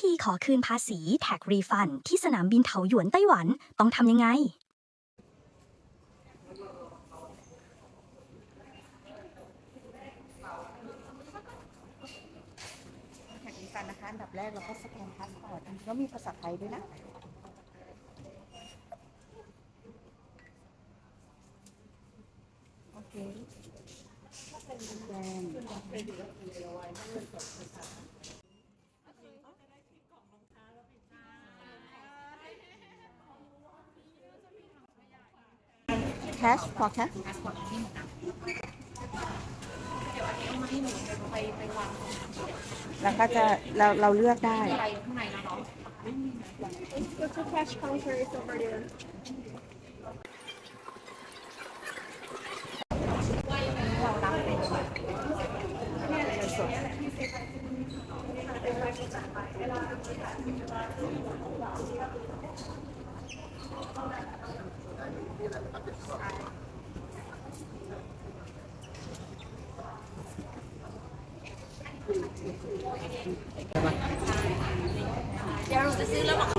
ธีขอคืนภาษีแท็กรีฟัน ที่สนามบินเถาหยวนไต้หวันต้องทำยังไง แท็กนี้กันนะคะอันดับแรกเราก็สแกนพาสปอร์ตแล้วมีภาษาไทยด้วยนะ โอเคสแกน แคชพอแคชแล้วก็จะเราเราเลือกได้ เดี๋ยวเราจะซื้อแล้วบอ